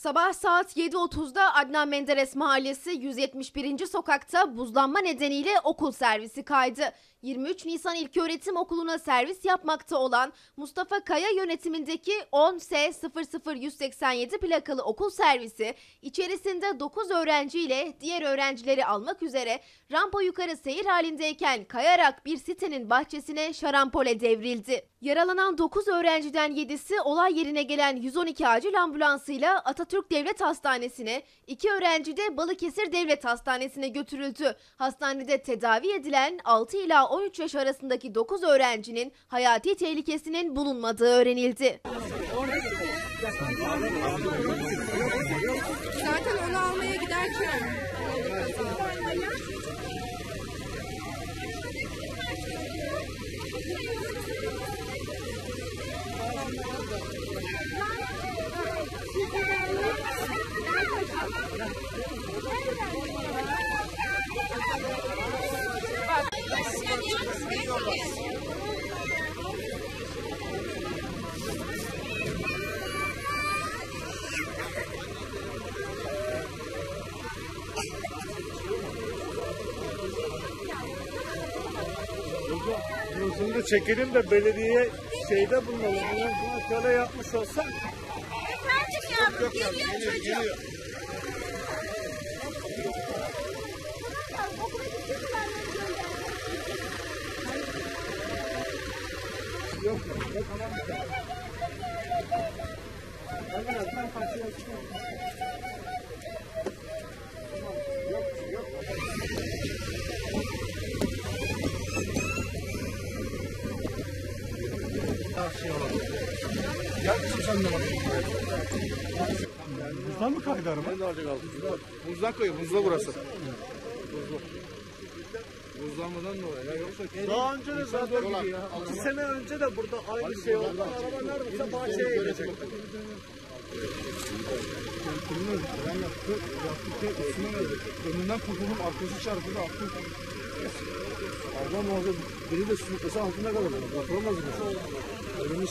Sabah saat 7.30'da Adnan Menderes Mahallesi 171. sokakta buzlanma nedeniyle okul servisi kaydı. 23 Nisan İlköğretim Okulu'na servis yapmakta olan Mustafa Kaya yönetimindeki 10S00187 plakalı okul servisi içerisinde 9 öğrenciyle diğer öğrencileri almak üzere rampa yukarı seyir halindeyken kayarak bir sitenin bahçesine şarampole devrildi. Yaralanan 9 öğrenciden 7'si olay yerine gelen 112 acil ambulansıyla Atatürk Devlet Hastanesi'ne, 2 öğrenci de Balıkesir Devlet Hastanesi'ne götürüldü. Hastanede tedavi edilen 6 ila 13 yaş arasındaki 9 öğrencinin hayati tehlikesinin bulunmadığı öğrenildi. Zaten onu almaya giderken Bunu da çekelim de belediye şeyde bulunalım. Bunu şöyle yapmış olsak. Yok yok geliyor geliyor. Yok yok yok tamam. Hemen alttan karşıya çıkıyor. Yok yok. Ya kızım sen de bak. Buzdan mı kaydı araba? Ben de alacak aldım. Buzdan kayıyor. Buzda burası. Buzlu. Buzlanmadan da oluyor. Ya yoksa Daha önce de zaten iki sene önce de burada aynı şey oldu. Araba neredeyse bahçeye gidecek. Kırmızı ben yaptı, yaptı ki üstüne. Önünden kurtuldum, arkası çarpıldı, attım. Allah muhafaza biri de sürüklese altında kalır. Yapılamaz mı? Önümüz